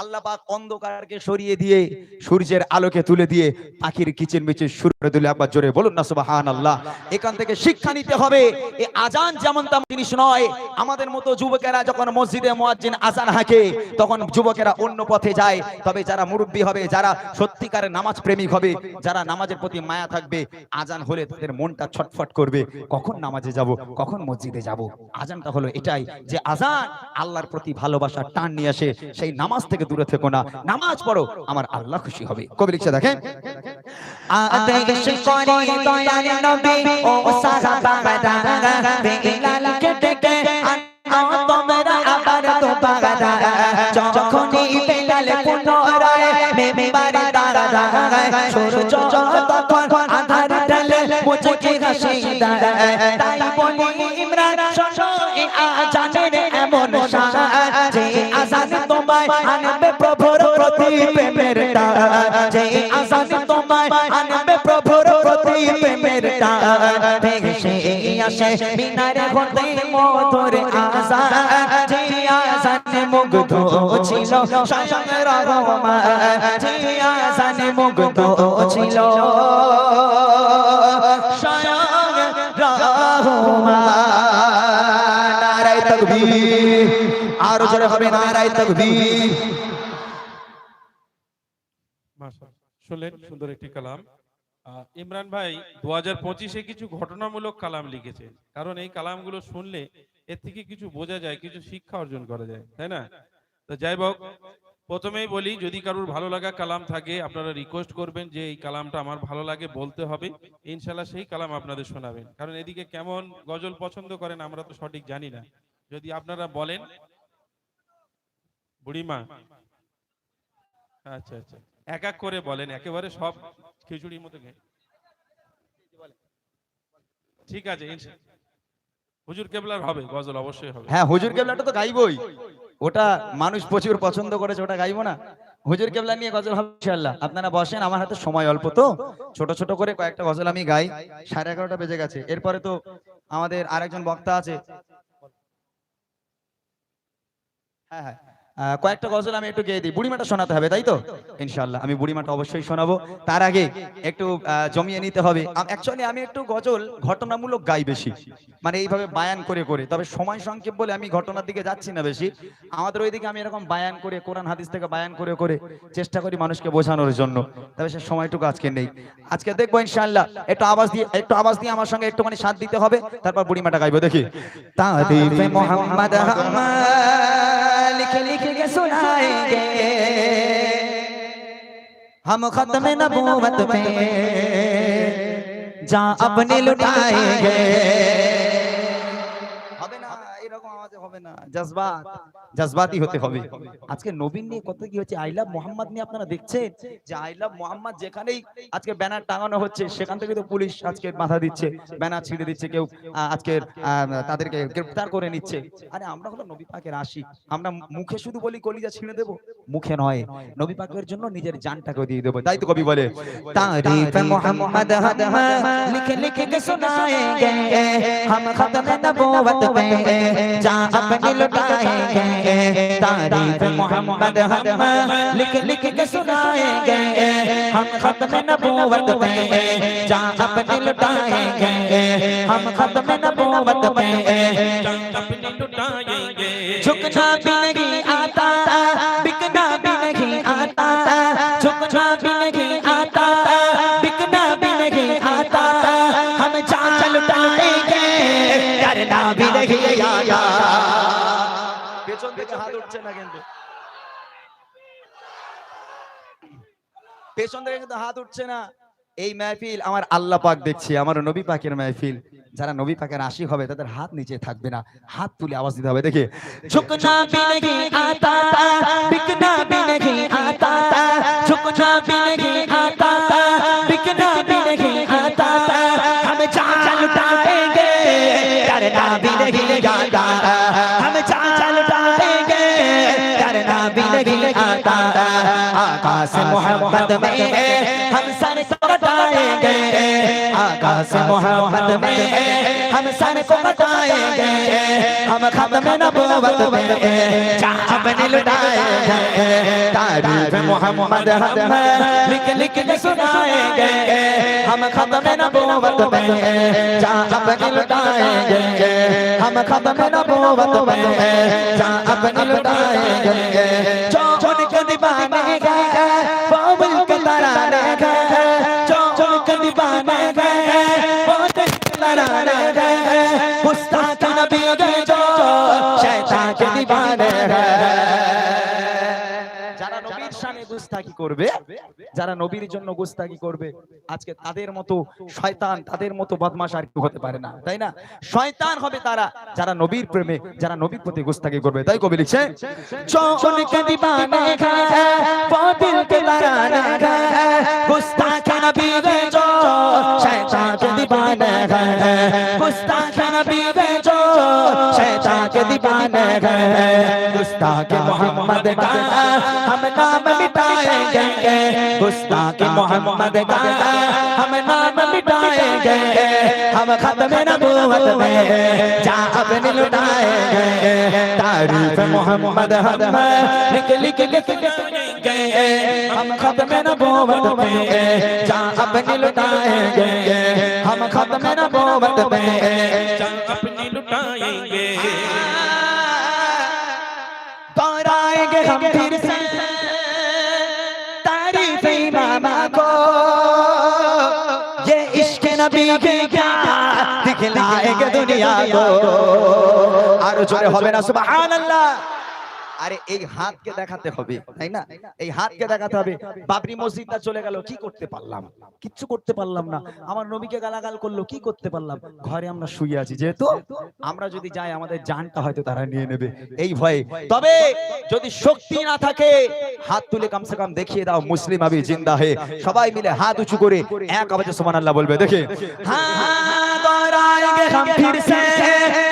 আল্লাহ পাক অন্ধকারকে সরিয়ে দিয়ে সূর্যের আলোকে তুলে দিয়ে পাখির কিচির মিচির শুরু করে দিলে একবার জোরে বলুন না, সুবহানাল্লাহ। এখান থেকে শিক্ষা নিতে হবে এই আজান যেমন তেমন জিনিস নয়। আমাদের মতো যুবকেরা যখন মসজিদে মুয়াজ্জিন আজান হাঁকে, তখন যুবকেরা অন্য পথে যায়। তবে যারা মুরব্বী হবে, যারা সত্যিকারের নামাজ প্রেমিক হবে, যারা নামাজের প্রতি মায়া থাকবে, আজান হলে তাদের মনটা ছটফট করবে। কখন নামাজে যাব, কখন মসজিদে যাব? আজানটা হলো এটাই যে আজান আল্লাহর প্রতি ভালোবাসা টান নিয়ে আসে, সেই নামাজ থেকে দূরে থেকো না। নামাজ পড়ো, আমার আল্লাহ খুশি হবে। কবি লিখছে, দেখেন। তখন আধার ঢালে মুঝে হাসি দাঁড়ায় তোমায় আনবে প্রভুর প্রতি প্রেমের টান। যে আজান তোমায় আনবে প্রভুর প্রতি প্রেমের টান। ভেসে আসে মিনারে হতে মধুর আজান। যে আজানে মুগ্ধ ছিল স্বয়ং রহমান। যে আজানে মুগ্ধ ছিল স্বয়ং রহমান। নারায় তাকবীর। আরও জোরে হবে নারায় তাকবীর। শুনলেন? সুন্দর একটি কালাম। ইমরান ভাই দু হাজার পঁচিশে কিছু ঘটনামূলক কালাম লিখেছে। কারণ এই কালামগুলো শুনলে এর থেকে কিছু বোঝা যায় কিছু শিক্ষা অর্জন করা যায় তাই না? তো যাই হোক প্রথমেই বলি যদি কারোর ভালো লাগা কালাম থাকে আপনারা রিকোয়েস্ট করবেন যে এই কালামটা আমার ভালো লাগে বলতে হবে। ইনশাল্লাহ সেই কালাম আপনাদের শোনাবেন। কারণ এদিকে কেমন গজল পছন্দ করেন আমরা তো সঠিক জানি না। যদি আপনারা বলেন বুড়িমা। আচ্ছা আচ্ছা। এক এক করে বলেন, একেবারে সব খিচুড়ির মতো ঠিক আছে হুজুর কেবলার হবে, গজল অবশ্যই হবে। হ্যাঁ হুজুর কেবলাটা তো গাইবই। ওটা মানুষ প্রচুর পছন্দ করেছে, ওটা গাইবো না। হুজুর কেবলা নিয়ে গজল হবে, ইনশাআল্লাহ। আপনারা বসেন, আমার হাতে সময় অল্প তো। ছোট ছোট করে কয়েকটা গজল আমি গাই। সাড়ে এগারোটা বেজে গেছে। এরপরে তো আমাদের আরেকজন বক্তা আছে। হ্যাঁ হ্যাঁ। কয়েকটা গজল আমি একটু গেয়ে দিই। বুড়িমাটা শোনাতে হবে, তাই তো? ইনশাল্লাহ আমি বুড়িমাটা অবশ্যই শোনাবো। তার আগে একটু জমিয়ে নিতে হবে। অ্যাকচুয়ালি আমি একটু গজল ঘটনামূলক গাই বেশি। মানে এইভাবে বায়ান করে করে। তবে সময় সংক্ষেপ বলে আমি ঘটনার দিকে যাচ্ছি না বেশি। আমাদের ওই দিকে আমি এরকম বায়ান করে, কোরআন হাদিস থেকে বায়ান করে করে চেষ্টা করি মানুষকে বোঝানোর জন্য। তবে সে সময়টুকু আজকে নেই। আজকে দেখব ইনশাল্লাহ একটু আওয়াজ দিয়ে, একটু আওয়াজ দিয়ে আমার সঙ্গে একটুখানি সাথ দিতে হবে, তারপর বুড়িমাটা গাইবো, দেখি। তাহলে लिख लिख के सुनाएंगे हम खत्म नबूवत पे जा अपने लुटाएंगे হবে না এরকম আওয়াজে হবে না জজবাত জজবাতি হতে হবে। আজকে নবীন নিয়ে কত কি হচ্ছে? আই লাভ মোহাম্মদ নিয়ে আপনারা দেখছেন যে আই লাভ মোহাম্মদ যেখানেই আজকে ব্যানার টাঙানো হচ্ছে সেখান থেকে তো পুলিশ আজকে মাথা দিচ্ছে ব্যানার ছিঁড়ে দিচ্ছে কেউ আজকে আহ, তাদেরকে গ্রেফতার করে নিচ্ছে। আরে আমরা হলো নবী পাকের আশি আমরা মুখে শুধু বলি কলিজা ছিঁড়ে দেবো? মুখে নয়। নবী পাকের জন্য নিজের জানটাকে দিয়ে দেব। তাই তো কবি বলে তারিফ মুহাম্মদ মোহাম্মদ লিখে লিখে কে সুনায়েঙ্গে হাম খতম নবুয়ত পে যা আপনি লুটায়েগে তারিফ মুহাম্মদ মোহাম্মদ লিখে লিখে কে সুনায়েঙ্গে হাম খতম নবুয়ত পে যা আপনি লুটায়েগে হাম খতম নবুয়ত পে হাত উঠছে না কিন্তু। পেছন থেকে কিন্তু হাত উঠছে না। এই মেহফিল আমার আল্লাহ পাক দেখছি, আমার নবী পাকের মেহফিল। যারা নবী পাকের আশি হবে, তাদের হাত নিচে থাকবে না। হাত তুলে আওয়াজ দিতে হবে, দেখে। ঝুকনা আতা আতা मोहब्बत में हम सर को कटाएंगे आका से मोहब्बत में हम सर को कटाएंगे हम खत्म नबूवत में जहाँ बने लुटाएंगे तारीफ मोहम्मद हम लिख लिख के सुनाएंगे हम खत्म नबूवत में जहाँ बने लुटाएंगे हम खत्म नबूवत में जहाँ अपने लुटाएंगे जो उनके दीवाने যারা নবীর সামনে গুস্তাকি করবে যারা নবীর জন্য গুস্তাকি করবে আজকে তাদের মতো শয়তান তাদের মতো বদমাশ আর কেউ হতে পারে না তাই না? শয়তান হবে তারা যারা নবীর প্রেমে যারা নবীর প্রতি গুস্তাকি করবে তাই কবি লিখছে চোখ দিবানা गुस्ताख मोहम्मद का हम नाम मिटाएंगे गुस्ताख मोहम्मद का हम नाम मिटाएंगे हम खत्म नबूवत में जा अपने लुटाएंगे तारीफ मोहम्मद हम लिख लिख लिख लिखेंगे हम खत्म नबूवत में जा अपने लुटाएंगे हम खत्म नबूवत में पर आएंगे हम फिर से तारीफ मामा को ये इश्क नबी के क्या दिखलाएंगे दुनिया को और जोरे हो ना सुबह अल्लाह আরে এই হাতকে দেখাতে হবে তাই না? এই হাতকে দেখাতে হবে। বাবরি মসজিদটা চলে গেল কি করতে পারলাম? কিচ্ছু করতে পারলাম না। আমার নবীকে গালাগাল করল কি করতে পারলাম? ঘরে আমরা শুয়ে আছি যেহেতু আমরা যদি যাই আমাদের জানটা হয়তো তারা নিয়ে নেবে। এই ভয়ে। তবে যদি শক্তি না থাকে হাত তুলে কমসে কম দেখিয়ে দাও মুসলিম আবি জিন্দা হে। সবাই মিলে হাত উঁচু করে এক আওয়াজে সুবহানাল্লাহ বলবে দেখে। হ্যাঁ হ্যাঁ দরায়ে হাম ফির সে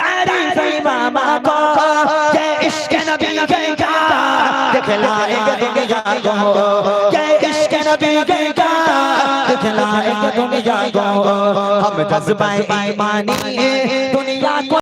তারিফ বাবা কো दुनिया को ये इश्क नबी के क्या दिखलाएंगे दुनिया को हम जज्बा ईमानी दुनिया को